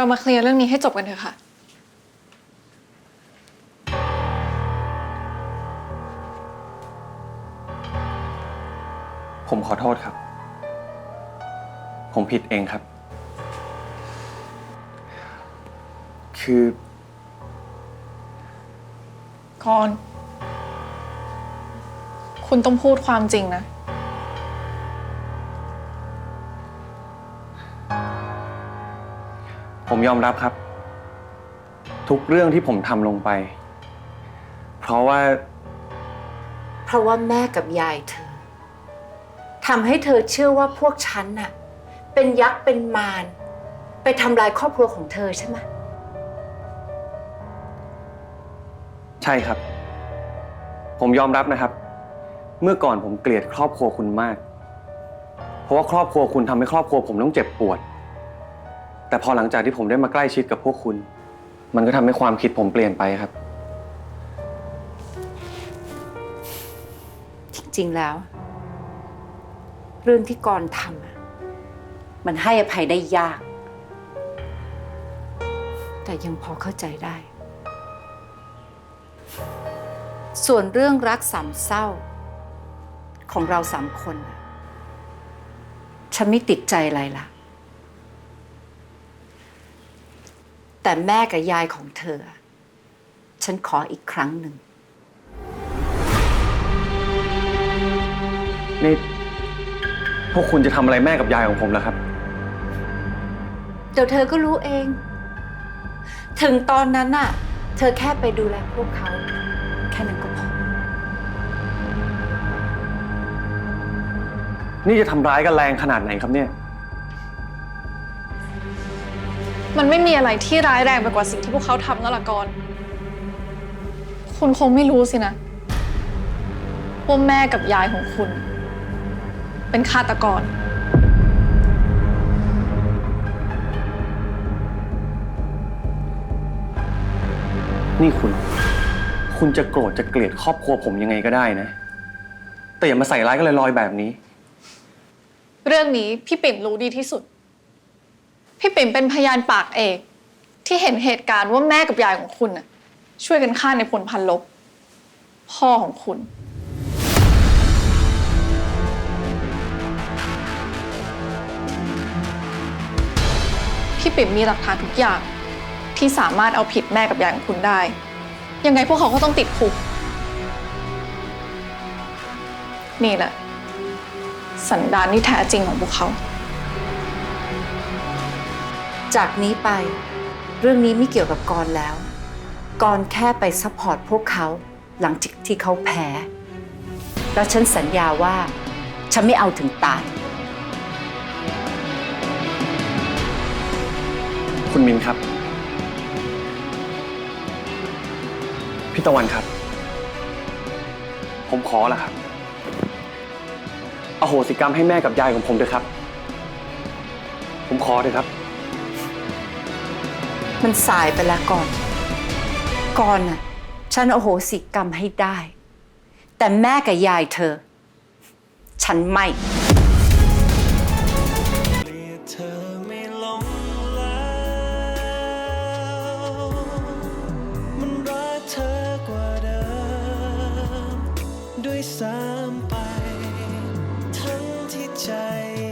เรามาเคลียร์เรื่องนี้ให้จบกันเถอะค่ะ ผมขอโทษครับ ผมผิดเองครับ คือกอน คุณต้องพูดความจริงนะ ผมยอมรับครับ ทุกเรื่องที่ผมทำลงไป เพราะว่า เพราะว่าแม่กับยายเธอทำให้เธอเชื่อว่าพวกฉันน่ะ เป็นยักษ์เป็นมาร ไปทำลายครอบครัวของเธอใช่ไหมใช่ครับ ผมยอมรับนะครับ เมื่อก่อนผมเกลียดครอบครัวคุณมาก เพราะว่าครอบครัวคุณทำให้ครอบครัวผมต้องเจ็บปวด แต่พอหลังจากที่ผมได้มาใกล้ชิดกับพวกคุณ มันก็ทำให้ความคิดผมเปลี่ยนไปครับ จริงๆแล้ว เรื่องที่กรณ์ทำอะมันให้อภัยได้ยาก แต่ยังพอเข้าใจได้ ส่วนเรื่องรักสามเศร้า ของเราสามคนน่ะฉันไม่ติดใจอะไรละ แต่แม่กับยายของเธอ ฉันขออีกครั้งหนึ่ง นี่ พวกคุณจะทำอะไรแม่กับยายของผมล่ะครับ เดี๋ยวเธอก็รู้เอง ถึงตอนนั้นน่ะ เธอแค่ไปดูแลพวกเขา แค่นั้นก็พอ นี่จะทำร้ายกันแรงขนาดไหนครับเนี่ย มันไม่มีอะไรที่ร้ายแรงไปกว่าสิ่งที่พวกเขาทำนั่นละกอนคุณคงไม่รู้สินะว่าแม่กับยายของคุณ เป็นฆาตกร นี่คุณ คุณจะโกรธจะเกลียดครอบครัวผมยังไงก็ได้นะ แต่อย่ามาใส่ร้ายกันลอยๆแบบนี้ เรื่องนี้พี่ปิ่นรู้ดีที่สุด พี่ปิ่นเป็นพยานปากเอก ที่เห็นเหตุการณ์ว่าแม่กับยายของคุณน่ะช่วยกันฆ่าในพลพันลบ พ่อของคุณ พี่ปิ่นมีหลักฐานทุกอย่างที่สามารถเอาผิดแม่กับยายของคุณได้ ยังไงพวกเขาก็ต้องติดคุก นี่แหละ สันดานที่แท้จริงของพวกเขา จากนี้ไป เรื่องนี้ไม่เกี่ยวกับกรณ์แล้ว กรณ์แค่ไปซัพพอร์ตพวกเขาหลังจากที่เขาแพ้ แล้วฉันสัญญาว่า ฉันไม่เอาถึงตาย คุณมินครับ พี่ตะวันครับ ผมขอละครับ อโหสิกรรมให้แม่กับยายของผมด้วยครับ ผมขอเลยครับ มันสายไปแล้วก่อน ก่อนน่ะ ฉันโอโหสิกรรมให้ได้ แต่แม่กับยายเธอ ฉันไม่เกลียดเธอไม่ลงแล้ว